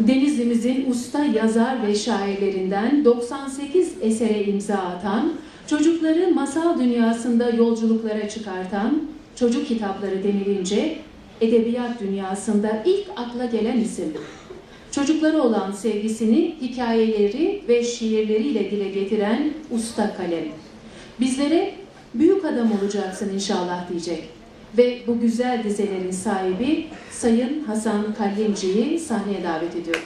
Denizli'mizin usta yazar ve şairlerinden 98 esere imza atan, çocukları masal dünyasında yolculuklara çıkartan, çocuk kitapları denilince edebiyat dünyasında ilk akla gelen isim. Çocuklara olan sevgisini hikayeleri ve şiirleriyle dile getiren usta kalem. Bizlere büyük adam olacaksın inşallah diyecek. Ve bu güzel dizelerin sahibi Sayın Hasan Kallemci'yi sahneye davet ediyorum.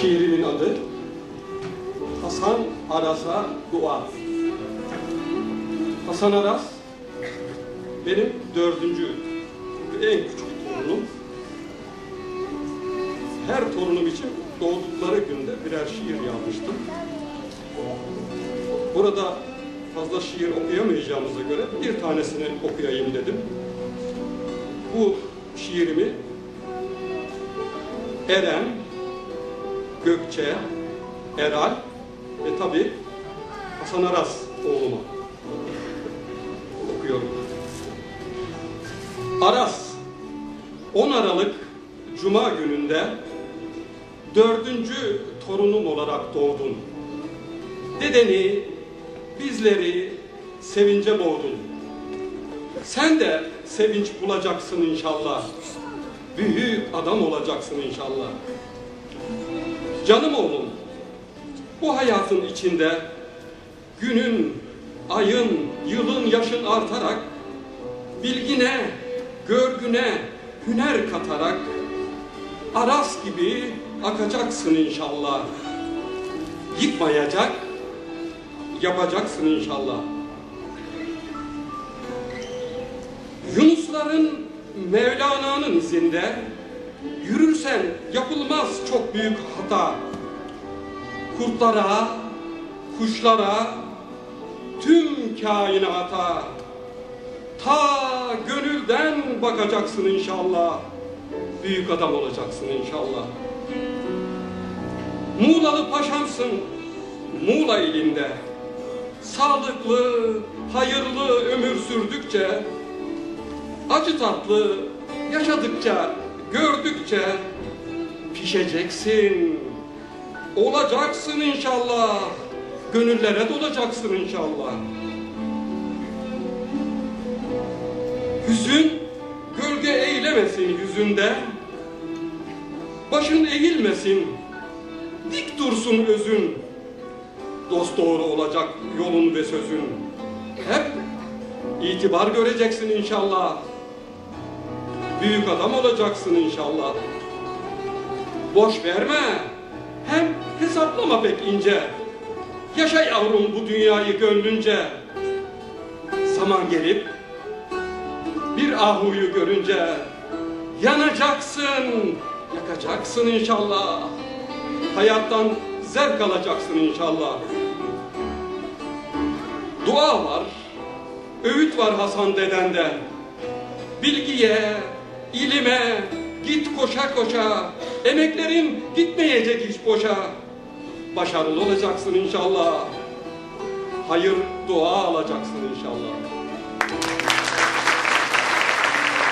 Şiirimin adı Hasan Aras'a Dua. Hasan Aras benim dördüncü en küçük torunum. Her torunum için doğdukları günde birer şiir yazmıştım. Burada fazla şiir okuyamayacağımıza göre bir tanesini okuyayım dedim. Bu şiirimi Eren, Gökçe, Eral ve tabi Hasan Aras oğluma okuyorum. Aras 10 Aralık Cuma gününde dördüncü torunum olarak doğdun. Dedeni, bizleri sevince boğdun. Sen de sevinç bulacaksın inşallah. Büyük adam olacaksın inşallah. Canım oğlum, bu hayatın içinde günün, ayın, yılın, yaşın artarak bilgine, görgüne, hüner katarak Aras gibi akacaksın inşallah. Yıkmayacak, yapacaksın inşallah. Yunusların Mevlana'nın izinde yürürsen yapılmaz çok büyük hata. Kurtlara, kuşlara, tüm kainata ta gönülden bakacaksın inşallah. Büyük adam olacaksın inşallah. Muğlalı paşamsın, Muğla ilinde. Sağlıklı, hayırlı ömür sürdükçe, acı tatlı yaşadıkça, gördükçe pişeceksin. Olacaksın inşallah. Gönüllere dolacaksın inşallah. Hüzün gölge eğlemesin yüzünde. Başın eğilmesin. Dik dursun özün. Dost doğru olacak yolun ve sözün. Hep itibar göreceksin inşallah. Büyük adam olacaksın inşallah. Boş verme. Hem hesaplama pek ince. Yaşa yavrum bu dünyayı gönlünce. Zaman gelip bir ahuyu görünce yanacaksın, yakacaksın inşallah. Hayattan zevk alacaksın inşallah. Dua var, öğüt var Hasan dedenden. Bilgiye, ilime git koşa koşa. Emeklerin gitmeyecek hiç boşa. Başarılı olacaksın inşallah. Hayır dua alacaksın inşallah.